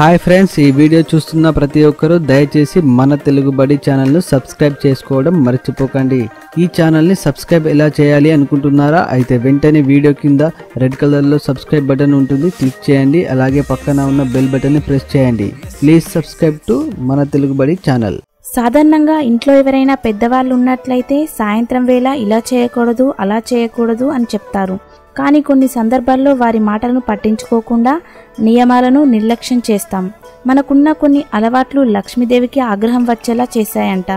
Hi friends ఈ video చూస్తున్న ప్రతి ఒక్కరూ దయచేసి మన తెలుగు బడి ఛానల్ను సబ్స్క్రైబ్ చేసుకోవడం మర్చిపోకండి. ఈ ఛానల్ని సబ్స్క్రైబ్ ఎలా చేయాలి అనుకుంటున్నారా? అయితే వెంటనే వీడియో కింద రెడ్ కలర్లో సబ్స్క్రైబ్ బటన్ ఉంటుంది క్లిక్ చేయండి. అలాగే పక్కన ఉన్న బెల్ బటన్ని ప్రెస్ చేయండి. ప్లీజ్ సబ్స్క్రైబ్ టు మన తెలుగు బడి ఛానల్. సాధారణంగా ఇంట్లో ఎవరైనా పెద్దవాళ్ళు ఉన్నట్లయితే సాయంత్రం వేళ ఇలా చేయకూడదు అలా చేయకూడదు అని చెప్తారు. కానీ కొన్ని సందర్భాల్లో వారి మాటలను పట్టించుకోకుండా నియమాలను నిర్లక్ష్యం చేస్తాం. మనకున్న కొన్ని అలవాట్లు లక్ష్మీదేవికి ఆగ్రహం వచ్చేలా చేశాయంట.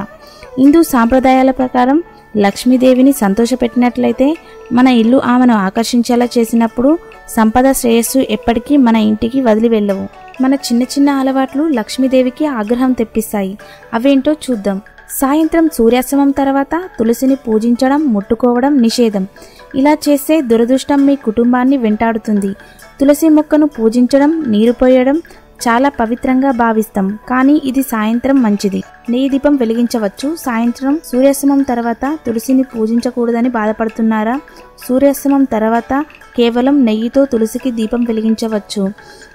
హిందూ సాంప్రదాయాల ప్రకారం లక్ష్మీదేవిని సంతోషపెట్టినట్లయితే మన ఇల్లు ఆమెను ఆకర్షించేలా చేసినప్పుడు సంపద శ్రేయస్సు ఎప్పటికీ మన ఇంటికి వదిలి వెళ్ళవు. మన చిన్న చిన్న అలవాట్లు లక్ష్మీదేవికి ఆగ్రహం తెప్పిస్తాయి. అవేంటో చూద్దాం. సాయంత్రం సూర్యాస్తమం తర్వాత తులసిని పూజించడం ముట్టుకోవడం నిషేధం. ఇలా చేస్తే దురదృష్టం మీ కుటుంబాన్ని వెంటాడుతుంది. తులసి మొక్కను పూజించడం నీరు పోయడం చాలా పవిత్రంగా భావిస్తాం. కానీ ఇది సాయంత్రం మంచిది. నెయ్యి దీపం వెలిగించవచ్చు. సాయంత్రం సూర్యాస్తమం తర్వాత తులసిని పూజించకూడదని బాధపడుతున్నారా? సూర్యాస్తమం తర్వాత కేవలం నెయ్యితో తులసికి దీపం వెలిగించవచ్చు.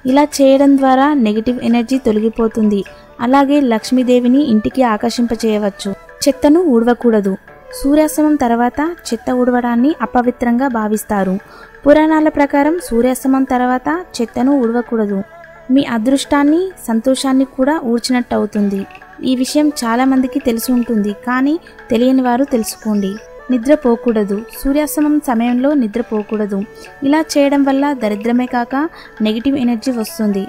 ఇలా చేయడం ద్వారా నెగిటివ్ ఎనర్జీ తొలగిపోతుంది. అలాగే లక్ష్మీదేవిని ఇంటికి ఆకర్షింపచేయవచ్చు. చెత్తను ఊడవకూడదు. సూర్యాస్తమం తర్వాత చెత్త ఉడవడాన్ని అపవిత్రంగా భావిస్తారు. పురాణాల ప్రకారం సూర్యాస్తమం తర్వాత చెత్తను ఉడవకూడదు మీ అదృష్టాన్ని సంతోషాన్ని కూడా ఊడ్చినట్టు అవుతుంది ఈ విషయం చాలామందికి తెలిసి ఉంటుంది కానీ తెలియని వారు తెలుసుకోండి. నిద్రపోకూడదు. సూర్యాస్తమం సమయంలో నిద్రపోకూడదు. ఇలా చేయడం వల్ల దరిద్రమే కాక నెగిటివ్ ఎనర్జీ వస్తుంది.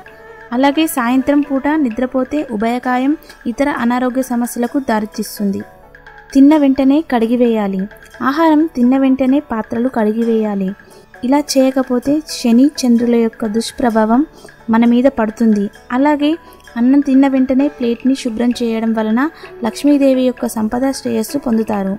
అలాగే సాయంత్రం పూట నిద్రపోతే ఉభయకాయం ఇతర అనారోగ్య సమస్యలకు దారితీస్తుంది. తిన్న వెంటనే కడిగివేయాలి. ఆహారం తిన్న వెంటనే పాత్రలు కడిగివేయాలి. ఇలా చేయకపోతే శని చంద్రుల యొక్క దుష్ప్రభావం మన మీద పడుతుంది. అలాగే అన్నం తిన్న వెంటనే ప్లేట్ని శుభ్రం చేయడం వలన లక్ష్మీదేవి యొక్క సంపద శ్రేయస్సు పొందుతారు.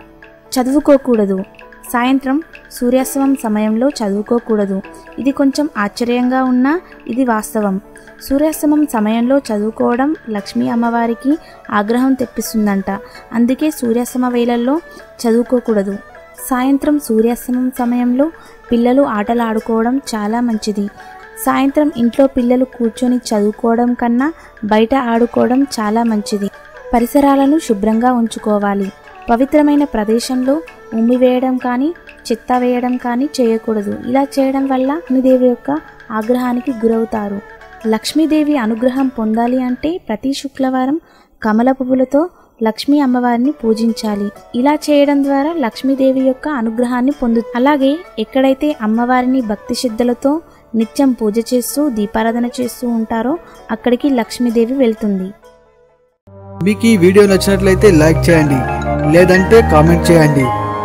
చదువుకోకూడదు. సాయంత్రం సూర్యాస్తమం సమయంలో చదువుకోకూడదు. ఇది కొంచెం ఆశ్చర్యంగా ఉన్నా ఇది వాస్తవం. సూర్యాస్తమం సమయంలో చదువుకోవడం లక్ష్మీ అమ్మవారికి ఆగ్రహం తెప్పిస్తుందంట. అందుకే సూర్యాస్తమ వేళల్లో చదువుకోకూడదు. సాయంత్రం సూర్యాస్తమం సమయంలో పిల్లలు ఆటలు ఆడుకోవడం చాలా మంచిది. సాయంత్రం ఇంట్లో పిల్లలు కూర్చొని చదువుకోవడం కన్నా బయట ఆడుకోవడం చాలా మంచిది. పరిసరాలను శుభ్రంగా ఉంచుకోవాలి. పవిత్రమైన ప్రదేశంలో ఉమ్మి వేయడం కానీ చెత్త వేయడం కానీ చేయకూడదు. ఇలా చేయడం వల్ల లక్ష్మీదేవి యొక్క ఆగ్రహానికి గురవుతారు. లక్ష్మీదేవి అనుగ్రహం పొందాలి అంటే ప్రతి శుక్రవారం కమల పువ్వులతో లక్ష్మీ అమ్మవారిని పూజించాలి. ఇలా చేయడం ద్వారా లక్ష్మీదేవి యొక్క అనుగ్రహాన్ని పొందు అలాగే ఎక్కడైతే అమ్మవారిని భక్తి శ్రద్ధలతో నిత్యం పూజ చేస్తూ దీపారాధన చేస్తూ ఉంటారో అక్కడికి లక్ష్మీదేవి వెళ్తుంది. మీకు ఈ వీడియో నచ్చినట్లయితే లైక్ చేయండి. లేదంటే కామెంట్ చేయండి.